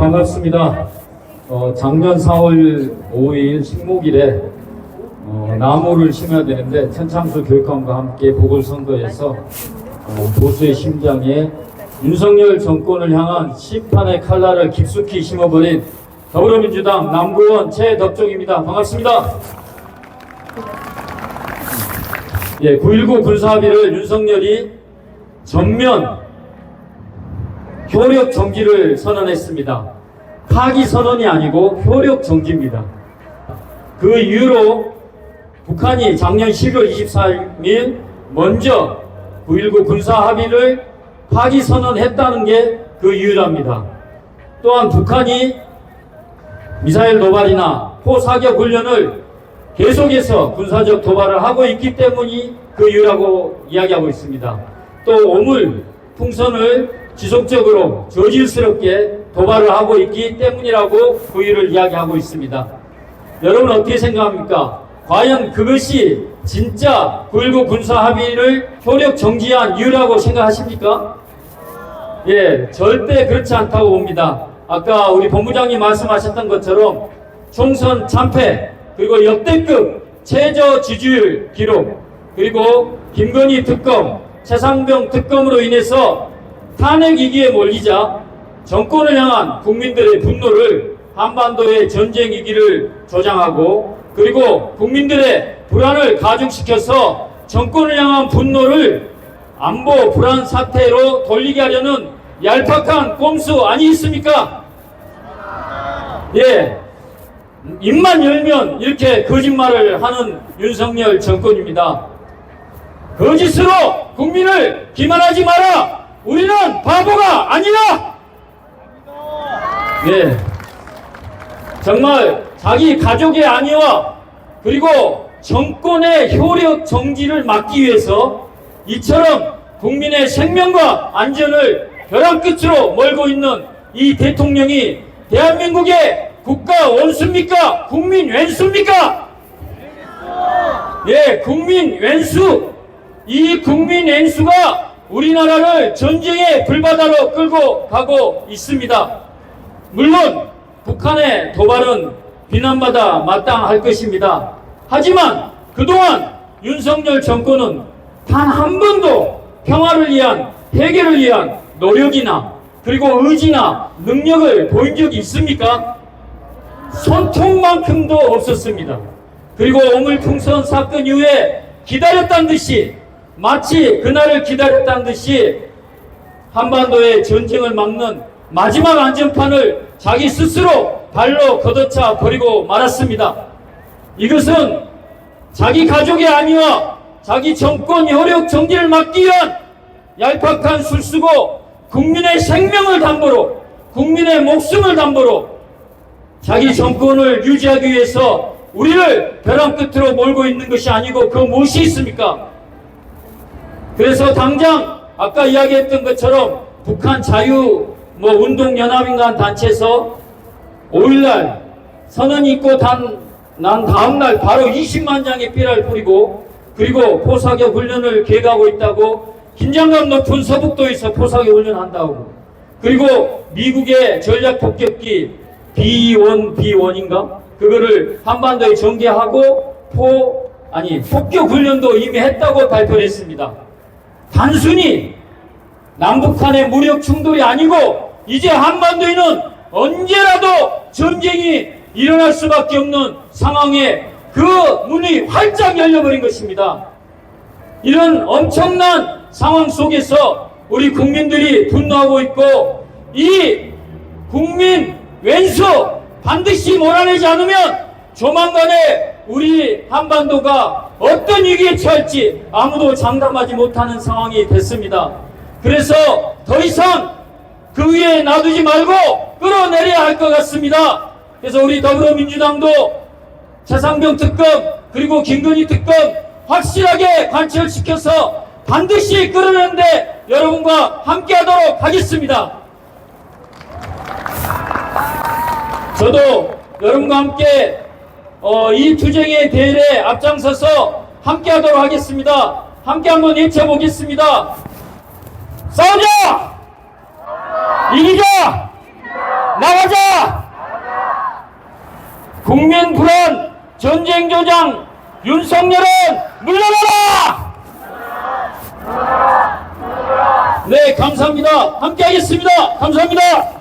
반갑습니다. 어, 작년 4월 5일 식목일에 어, 나무를 심어야 되는데 천창수 교육감과 함께 보궐선거에서 어, 보수의 심장에 윤석열 정권을 향한 심판의 칼날을 깊숙이 심어버린 더불어민주당 남구원 최덕종입니다. 반갑습니다. 예, 9.19 군사합의를 윤석열이 전면 효력 정지를 선언했습니다. 파기 선언이 아니고 효력 정지입니다. 그 이후로 북한이 작년 11월 24일 먼저 9.19 군사 합의를 파기 선언했다는 게 그 이유랍니다. 또한 북한이 미사일 도발이나 포사격 훈련을 계속해서 군사적 도발을 하고 있기 때문이 그 이유라고 이야기하고 있습니다. 또 오물 풍선을 지속적으로 저질스럽게 도발을 하고 있기 때문이라고 그 이유를 이야기하고 있습니다. 여러분 어떻게 생각합니까? 과연 그것이 진짜 9.19 군사 합의를 효력 정지한 이유라고 생각하십니까? 예, 절대 그렇지 않다고 봅니다. 아까 우리 본부장님 말씀하셨던 것처럼 총선 참패, 그리고 역대급 최저 지지율 기록, 그리고 김건희 특검, 최상병 특검으로 인해서 탄핵 위기에 몰리자 정권을 향한 국민들의 분노를 한반도의 전쟁 위기를 조장하고 그리고 국민들의 불안을 가중시켜서 정권을 향한 분노를 안보 불안 사태로 돌리게 하려는 얄팍한 꼼수 아니겠습니까? 예. 입만 열면 이렇게 거짓말을 하는 윤석열 정권입니다. 거짓으로 국민을 기만하지 마라! 우리는 바보가 아니라! 예. 정말 자기 가족의 안위와 그리고 정권의 효력 정지를 막기 위해서 이처럼 국민의 생명과 안전을 벼랑 끝으로 몰고 있는 이 대통령이 대한민국의 국가 원수입니까? 국민 왼수입니까? 예, 국민 왼수. 이 국민 왼수가 우리나라를 전쟁의 불바다로 끌고 가고 있습니다. 물론 북한의 도발은 비난받아 마땅할 것입니다. 하지만 그동안 윤석열 정권은 단 한 번도 평화를 위한 해결을 위한 노력이나 그리고 의지나 능력을 보인 적이 있습니까? 손톱만큼도 없었습니다. 그리고 오물풍선 사건 이후에 기다렸다는 듯이 마치 그날을 기다렸다는 듯이 한반도의 전쟁을 막는 마지막 안전판을 자기 스스로 발로 걷어차 버리고 말았습니다. 이것은 자기 가족의 안위와 자기 정권 효력 정지를 막기 위한 얄팍한 술수고 국민의 생명을 담보로 국민의 목숨을 담보로 자기 정권을 유지하기 위해서 우리를 벼랑 끝으로 몰고 있는 것이 아니고 그 무엇이 있습니까? 그래서 당장 아까 이야기했던 것처럼 북한 자유 뭐 운동연합인가 단체에서 5일날 선언이 있고 단, 난 다음날 바로 20만 장의 삐라를 뿌리고 그리고 포사격 훈련을 계획하고 있다고 긴장감 높은 서북도에서 포사격 훈련한다고 그리고 미국의 전략 폭격기 B1, B1인가? 그거를 한반도에 전개하고 포, 아니, 폭격 훈련도 이미 했다고 발표를 했습니다. 단순히 남북한의 무력 충돌이 아니고 이제 한반도에는 언제라도 전쟁이 일어날 수밖에 없는 상황에 그 문이 활짝 열려버린 것입니다. 이런 엄청난 상황 속에서 우리 국민들이 분노하고 있고 이 국민 왼수 반드시 몰아내지 않으면 조만간에 우리 한반도가 어떤 위기에 처할지 아무도 장담하지 못하는 상황이 됐습니다. 그래서 더 이상 그 위에 놔두지 말고 끌어내려야 할 것 같습니다. 그래서 우리 더불어민주당도 최상병 특검 그리고 김건희 특검 확실하게 관철시켜서 반드시 끌어내는데 여러분과 함께하도록 하겠습니다. 저도 여러분과 함께 어, 이 투쟁의 대열에 앞장서서 함께 하도록 하겠습니다. 함께 한번 외쳐보겠습니다. 싸우자! 이기자! 나가자! 국민 불안 전쟁 조장 윤석열은 물러나라! 네, 감사합니다. 함께 하겠습니다. 감사합니다.